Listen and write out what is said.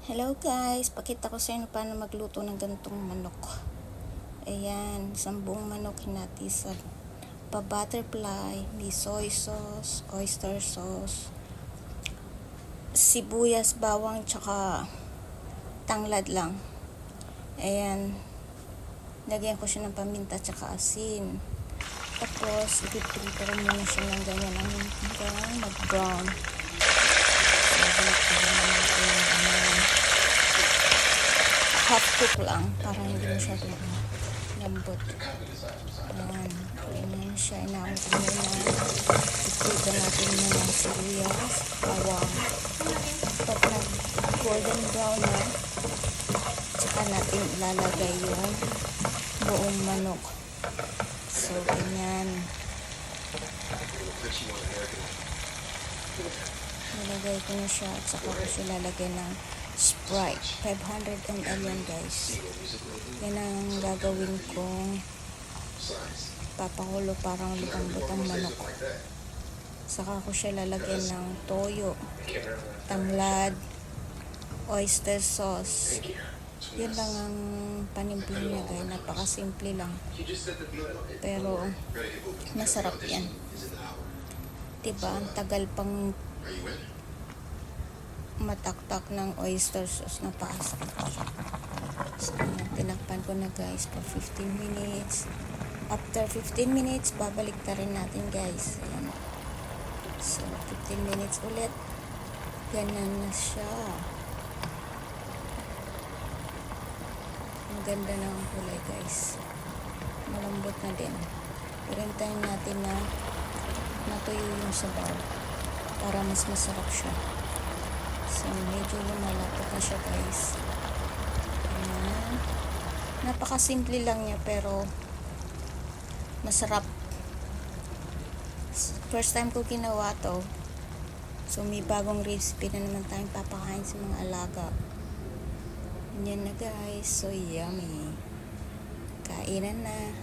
Hello guys, pakita ko sa inyo paano magluto ng ganitong manok. Ayan, isang buong manok hinatisan. Pa butterfly, may soy sauce, oyster sauce, sibuyas, bawang, tsaka tanglad lang. Ayan, lagyan ko siya ng paminta tsaka asin. Tapos, ipiprito ko muna siya ng ganyan hanggang mag-brown. So, balik ko rin natin yung ano, half cook lang para hindi masyadong lambot. Ayan, ganyan siya. Inawin ko muna. Iprito natin muna ng sibuyas, bawang. Pag nag-golden brown na, tsaka natin ilalagay yung buong manok. So, ganyan. Nilagay ko na siya at saka ko siya lalagay ng Sprite. 500 ml yan guys. Yan ang gagawin kong papakulo parang lubambot ang manok. Saka ko siya lalagyan ng toyo, tanglad, oyster sauce. Yun lang ang panimpla niya guys. Napakasimple lang. Pero masarap yan. Diba? Ang tagal pang mataktak ng oyster sauce na paas. So, tinakpan ko na guys for 15 minutes. After 15 minutes, babalik ta rin natin guys. Ayan. So, 15 minutes ulit. Ganyan na siya. Maganda na ang kulay guys. Malambot na din. Pirintayin natin na natuyo yung sabaw para mas masarap siya. So, medyo lumalapot na siya guys. Ayan. Napakasimple lang niya pero masarap. First time ko ginawa to. So, may bagong recipe na naman tayong papakain sa mga alaga. Yan na guys. So, yummy. Kainan na.